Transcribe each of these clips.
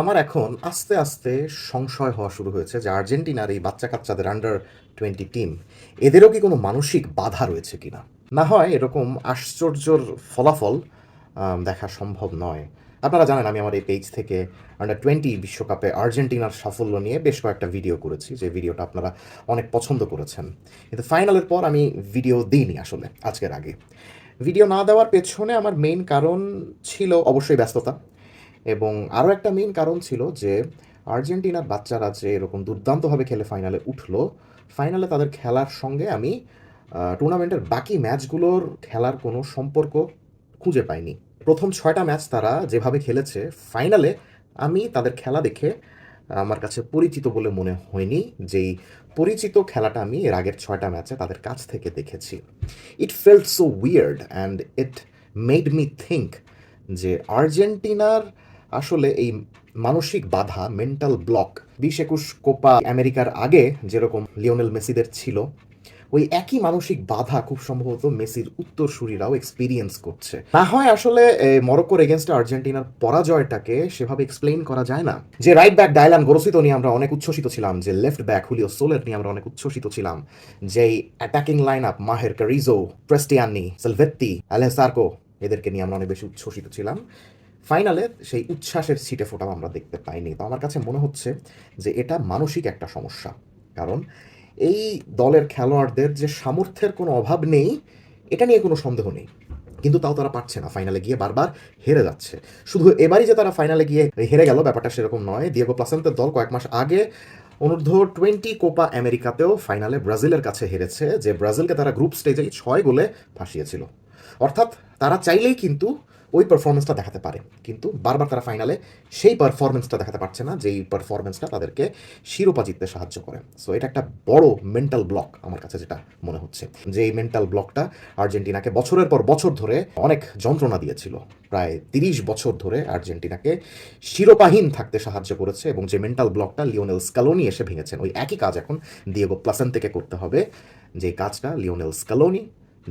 আমার এখন আস্তে আস্তে সংশয় হওয়া শুরু হয়েছে যে আর্জেন্টিনার এই বাচ্চা কাচ্চাদের আন্ডার টোয়েন্টি টিম এদেরও কি কোনো মানসিক বাধা রয়েছে কিনা? না হয় এরকম আশ্চর্যর ফলাফল দেখা সম্ভব নয়। আপনারা জানেন আমি আমার এই পেজ থেকে আন্ডার টোয়েন্টি বিশ্বকাপে আর্জেন্টিনার সাফল্য নিয়ে বেশ কয়েকটা ভিডিও করেছি, যে ভিডিওটা আপনারা অনেক পছন্দ করেছেন। কিন্তু ফাইনালের পর আমি ভিডিও দিইনি আসলে, আজকের আগে। ভিডিও না দেওয়ার পেছনে আমার মেইন কারণ ছিল অবশ্যই ব্যস্ততা। এবং আরও একটা মেইন কারণ ছিল যে আর্জেন্টিনার বাচ্চারা যে এরকম দুর্দান্তভাবে খেলে ফাইনালে উঠল ফাইনালে তাদের খেলার সঙ্গে আমি টুর্নামেন্টের বাকি ম্যাচগুলোর খেলার কোনো সম্পর্ক খুঁজে পাইনি। প্রথম ছয়টা ম্যাচ তারা যেভাবে খেলেছে ফাইনালে আমি তাদের খেলা দেখে আমার কাছে পরিচিত বলে মনে হয়নি যেই পরিচিত খেলাটা আমি এর আগের ছয়টা ম্যাচে তাদের কাছ থেকে দেখেছি। It felt so weird and it made me think যে আর্জেন্টিনার আসলে এই মানসিক বাধা মেন্টাল ব্লক বিশ একুশ কোপা আমেরিকার আগে যেরকম লিওনেল মেসিদের ছিল, ওই একই মানসিক বাধা খুব সম্ভবত মেসির উত্তরসূরিরাও এক্সপিরিয়েন্স করছে। না হয় আসলে মরক্কোর এগেনস্টে আর্জেন্টিনার পরাজয়টাকে সেভাবে এক্সপ্লেইন করা যায় না। যে রাইট ব্যাক ডায়লান গোরসিত নিয়ে আমরা অনেক উচ্ছ্বসিত ছিলাম, যে লেফট ব্যাক হুলিও সোলের নিয়ে আমরা অনেক উচ্ছ্বসিত ছিলাম, যেই attacking line up Maher Carrizo Prestianni সেলভেত্তি আলেসার্কো এদেরকে নিয়ে আমরা অনেক বেশি উচ্ছ্বসিত ছিলাম। ফাইনালে সেই উচ্ছ্বাসের ছিটে ফোটাও আমরা দেখতে পাইনি। তো আমার কাছে মনে হচ্ছে যে এটা মানসিক একটা সমস্যা। কারণ এই দলের খেলোয়াড়দের যে সামর্থ্যের কোনো অভাব নেই, এটা নিয়ে কোনো সন্দেহ নেই। কিন্তু তাও তারা পারছে না ফাইনালে গিয়ে বারবার হেরে যাচ্ছে। শুধু এবারই যে তারা ফাইনালে গিয়ে হেরে গেল, ব্যাপারটা সেরকম নয়। দিয়েগো প্লাসেন্তের দল কয়েক মাস আগে অনূর্ধ্ব টোয়েন্টি কোপা আমেরিকাতেও ফাইনালে ব্রাজিলের কাছে হেরেছে, যে ব্রাজিলকে তারা গ্রুপ স্টেজেই ছয় গোলে ফাঁসিয়েছিল। অর্থাৎ তারা চাইলেই কিন্তু ওই পারফরমেন্সটা দেখাতে পারে। কিন্তু বারবার তারা ফাইনালে সেই পারফরমেন্সটা দেখাতে পারছে না, যেই পারফরমেন্সটা তাদেরকে শিরোপা জিততে সাহায্য করে। সো এটা একটা বড় মেন্টাল ব্লক আমার কাছে যেটা মনে হচ্ছে। যে এই মেন্টাল ব্লকটা আর্জেন্টিনাকে বছরের পর বছর ধরে অনেক যন্ত্রণা দিয়েছিল। প্রায় তিরিশ বছর ধরে আর্জেন্টিনাকে শিরোপাহীন থাকতে সাহায্য করেছে এবং যে মেন্টাল ব্লকটা লিওনেল স্কালোনি এসে ভেঙেছেন, ওই একই কাজ এখন দিয়েগো প্লাসেন থেকে করতে হবে। যে কাজটা লিওনেল স্কালোনি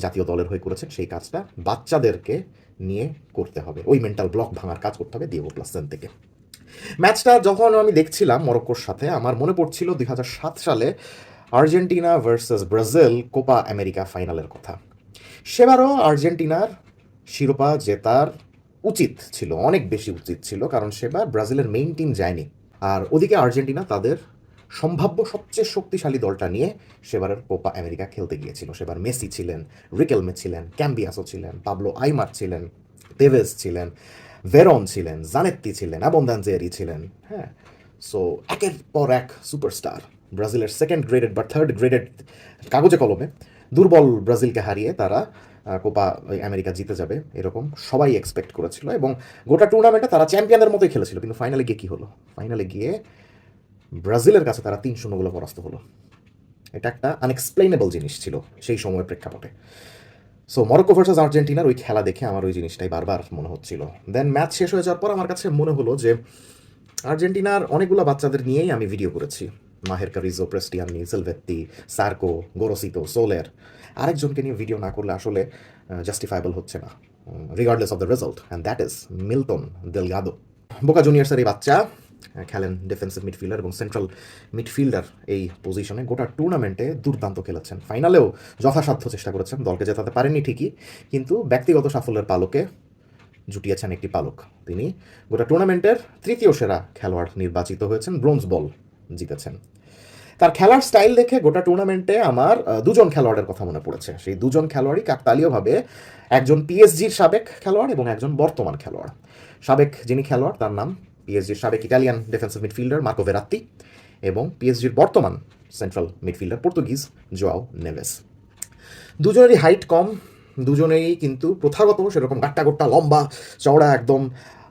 জাতীয় দলের হয়ে করেছেন, সেই কাজটা বাচ্চাদেরকে নিয়ে করতে হবে। ওই মেন্টাল ব্লক ভাঙার কাজ করতে হবে দিয়েগো প্লাসেন থেকে। ম্যাচটা যখন আমি দেখছিলাম মরক্কোর সাথে, আমার মনে পড়ছিল দুই হাজার সাত সালে Argentina versus Brazil Copa America ফাইনালের কথা। সেবারও আর্জেন্টিনার শিরোপা জেতার উচিত ছিল, অনেক বেশি উচিত ছিল, কারণ সেবার ব্রাজিলের মেইন টিম যায়নি। আর ওদিকে আর্জেন্টিনা তাদের সম্ভাব্য সবচেয়ে শক্তিশালী দলটা নিয়ে সেবারের কোপা আমেরিকা খেলতে গিয়েছিল। সেবার মেসি ছিলেন, রিকেলমে ছিলেন, ক্যাম্বিয়াসো ছিলেন, পাবলো আইমার ছিলেন তেভেজ ছিলেন, ভেরন ছিলেন, জানেত্তি ছিলেন আবন্দানজেরি ছিলেন হ্যাঁ। সো একের পর এক সুপারস্টার ব্রাজিলের সেকেন্ড গ্রেডেড বা থার্ড গ্রেডেড কাগজে কলমে দুর্বল ব্রাজিলকে হারিয়ে তারা কোপা আমেরিকা জিতে যাবে, এরকম সবাই এক্সপেক্ট করেছিল এবং গোটা টুর্নামেন্টে তারা চ্যাম্পিয়নের মতোই খেলেছিল, কিন্তু ফাইনালে গিয়ে কী হলো? ফাইনালে গিয়ে ব্রাজিলের কাছে তারা তিন শূন্যগুলো পরাস্ত হলো। এটা একটা আনএক্সপ্লেনেবল জিনিস ছিল সেই সময়ের প্রেক্ষাপটে। সো মরক্কো ভার্সেস আর্জেন্টিনার ওই খেলা দেখে আমার ওই জিনিসটাই বারবার মনে হচ্ছিল। দেন ম্যাচ শেষ হয়ে যাওয়ার পর আমার কাছে মনে হলো যে আর্জেন্টিনার অনেকগুলো বাচ্চাদের নিয়েই আমি ভিডিও করেছি। Maher Carrizo, Prestianni Selvetti Sarco, Gorosito, Soler. আরেকজনকে নিয়ে ভিডিও না করলে আসলে জাস্টিফাইবল হচ্ছে না। Regardless of the result and that is Milton Delgado. Boca জুনিয়র্সের এই বাচ্চা খেলেন ডিফেন্সিভ মিডফিল্ডার এবং সেন্ট্রাল মিডফিল্ডার এই পজিশনে গোটা টুর্নামেন্টে দুর্দান্ত খেলেছেন। ফাইনালেও যথাসাধ্য চেষ্টা করেছেন। দলকে জেতাতে পারেননি ঠিকই, কিন্তু ব্যক্তিগত সাফল্যের পালকে জুটিয়েছেন একটি পালক তিনি। গোটা টুর্নামেন্টের তৃতীয় সেরা খেলোয়াড় নির্বাচিত হয়েছেন ব্রোঞ্জ বল জিতেছেন। তার খেলার স্টাইল দেখে গোটা টুর্নামেন্টে আমার দুজন খেলোয়াড়ের কথা মনে পড়েছে। সেই দুজন খেলোয়াড়ই কাকতালীয়ভাবে একজন পিএসজির সাবেক খেলোয়াড় এবং একজন বর্তমান খেলোয়াড়। সাবেক যিনি খেলোয়াড়, তার নাম পিএসজির সাবেক Italian defensive midfielder Marco Verratti এবং পিএসজির বর্তমান central midfielder Portuguese Joao Neves দুজনেরই হাইট কম, দুজনেই কিন্তু প্রথাগত, সেরকম গাট্টা গোট্টা লম্বা, চওড়া, একদম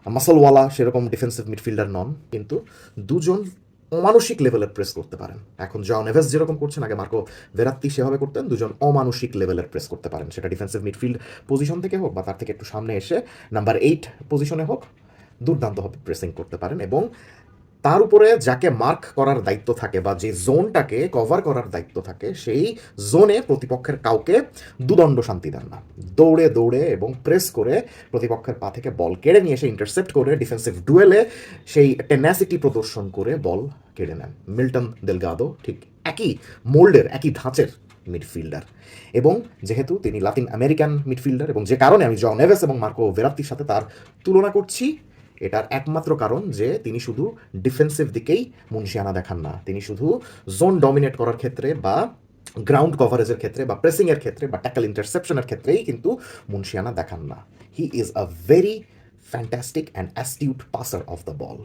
মাসলওয়ালা সেরকম ডিফেন্সিভ মিডফিল্ডার নন। কিন্তু দুজন অমানসিক লেভেলের প্রেস করতে পারেন। এখন জন নেভেস যেরকম করছেন, আগে মার্কো ভেরাত্তি সেভাবে করতেন, দুজন অমানসিক লেভেলের প্রেস করতে পারেন। সেটা ডিফেন্সিভ মিডফিল্ড পজিশন থেকে হোক বা তার থেকে একটু সামনে এসে নাম্বার এইট পজিশনে হোক দুর্দান্তভাবে প্রেসিং করতে পারেন এবং তার উপরে যাকে মার্ক করার দায়িত্ব থাকে বা যে জোনটাকে কভার করার দায়িত্ব থাকে, সেই জোনে প্রতিপক্ষের কাউকে দুদণ্ড শান্তি দেন না। দৌড়ে দৌড়ে এবং প্রেস করে প্রতিপক্ষের পা থেকে বল কেড়ে নিয়ে এসে ইন্টারসেপ্ট করে ডিফেন্সিভ ডুয়েলে সেই টেনাসিটি প্রদর্শন করে বল কেড়ে নেন। মিল্টন দেলগাদো ঠিক একই মোল্ডের, একই ধাঁচের মিডফিল্ডার এবং যেহেতু তিনি লাতিন আমেরিকান মিডফিল্ডার এবং যে কারণে আমি জন নেভেস এবং মার্কো ভেরাত্তির সাথে তার তুলনা করছি এটার একমাত্র কারণ যে তিনি শুধু ডিফেন্সিভ দিকেই মুন্সিয়ানা দেখান না। তিনি শুধু জোন ডমিনেট করার ক্ষেত্রে বা গ্রাউন্ড কভারেজের ক্ষেত্রে বা প্রেসিংয়ের ক্ষেত্রে বা ট্যাকল ইন্টারসেপশনের ক্ষেত্রেই কিন্তু মুন্সিয়ানা দেখান না। He is a very fantastic and astute passer of the ball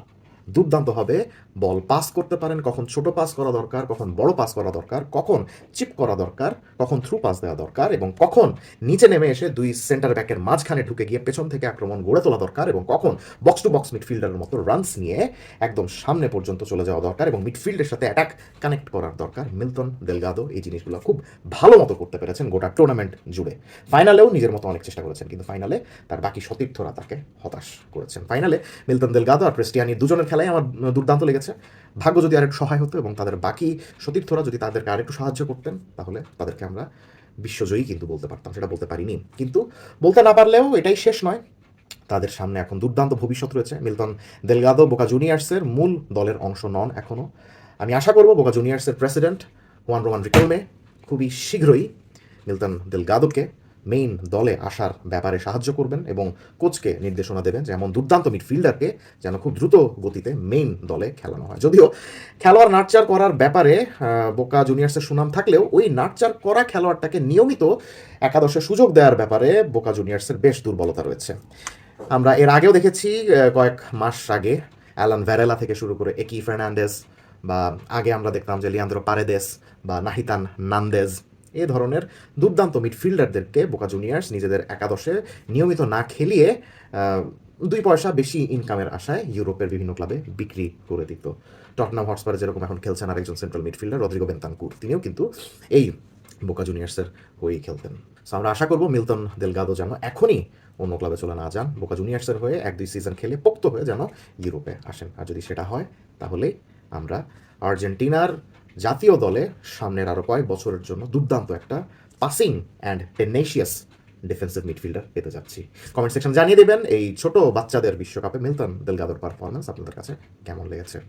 দুর্দান্ত হবে বল পাস করতে পারেন, কখন ছোট পাস করা দরকার, কখন বড় পাস করা দরকার, কখন চিপ করা দরকার, কখন থ্রু পাস দেওয়া দরকার এবং কখন নিচে নেমে এসে দুই সেন্টার ব্যাকের মাঝখানে ঢুকে গিয়ে পেছন থেকে আক্রমণ গড়ে তোলা দরকার এবং কখন বক্স টু বক্স মিডফিল্ডারের মতো রানস নিয়ে একদম সামনে পর্যন্ত চলে যাওয়া দরকার এবং মিডফিল্ডের সাথে অ্যাটাক কানেক্ট করার দরকার। মিল্টন, দেলগাদো এই জিনিসগুলো খুব ভালো মতো করতে পেরেছেন গোটা টুর্নামেন্ট জুড়ে। ফাইনালেও নিজের মতো অনেক চেষ্টা করেছেন, কিন্তু ফাইনালে তার বাকি সতীর্থরা তাকে হতাশ করেছেন। ফাইনালে মিল্টন, দেলগাদো আর ক্রিস্টিয়ানি দুজনের খেলায় আমার দুর্দান্ত লেগেছে। ভাগ্য যদি আরেকটু সহায় হতো এবং তাদের বাকি সতীর্থরা যদি তাদেরকে আরেকটু সাহায্য করতেন, তাহলে তাদেরকে আমরা বিশ্বজয়ী কিন্তু বলতে পারতাম, সেটা বলতে পারিনি। কিন্তু বলতে না পারলেও এটাই শেষ নয়। তাদের সামনে এখন দুর্দান্ত ভবিষ্যৎ রয়েছে। মিল্টন দেলগাদো, বোকা জুনিয়ার্সের মূল দলের অংশ নন এখনও আমি আশা করব বোকা জুনিয়ার্সের প্রেসিডেন্ট ওয়ান রোমান রিকেলমে খুবই শীঘ্রই মিল্টন দেলগাদোকে মেইন দলে আসার ব্যাপারে সাহায্য করবেন এবং কোচকে নির্দেশনা দেবেন যে এমন দুর্দান্ত মিডফিল্ডারকে যেন খুব দ্রুত গতিতে মেইন দলে খেলানো হয়। যদিও খেলোয়াড় নাটচার করার ব্যাপারে বোকা জুনিয়র্সের সুনাম থাকলেও ওই নাটচার করা খেলোয়াড়টাকে নিয়মিত একাদশে সুযোগ দেওয়ার ব্যাপারে বোকা জুনিয়র্সের বেশ দুর্বলতা রয়েছে। আমরা এর আগেও দেখেছি কয়েক মাস আগে অ্যালান ভ্যারেলা থেকে শুরু করে একি ফার্নান্ডেস বা আগে আমরা দেখতাম যে লিয়ান্দ্রো পারেদেস বা নাহিতান নান্দেজ এ ধরনের দুর্দান্ত মিডফিল্ডারদেরকে বোকা জুনিয়ার্স নিজেদের একাদশে নিয়মিত না খেলিয়ে দুই পয়সা বেশি ইনকামের আশায় ইউরোপের বিভিন্ন ক্লাবে বিক্রি করে দিত। টটনাম হটস্পারে যেরকম এখন খেলছেন আরেকজন সেন্ট্রাল মিডফিল্ডার রদ্রিগো বেন্তানকুর। তিনিও কিন্তু এই বোকা জুনিয়ার্সের হয়েই খেলতেন। সো আমরা আশা করব মিল্টন দেলগাদো যেন এখনই অন্য ক্লাবে চলে না যান, বোকা জুনিয়র্সের হয়ে এক দুই সিজন খেলে পোক্ত হয়ে যেন ইউরোপে আসেন। আর যদি সেটা হয়, তাহলে আমরা আর্জেন্টিনার জাতীয় দলে সামনের আরও কয়েক বছরের জন্য দুর্দান্ত একটা passing and tenacious defensive midfielder পেতে যাচ্ছি। কমেন্ট সেকশন জানিয়ে দেবেন এই ছোট বাচ্চাদের বিশ্বকাপে মিলতন দেলগাদোর পারফরমেন্স আপনাদের কাছে কেমন লেগেছে?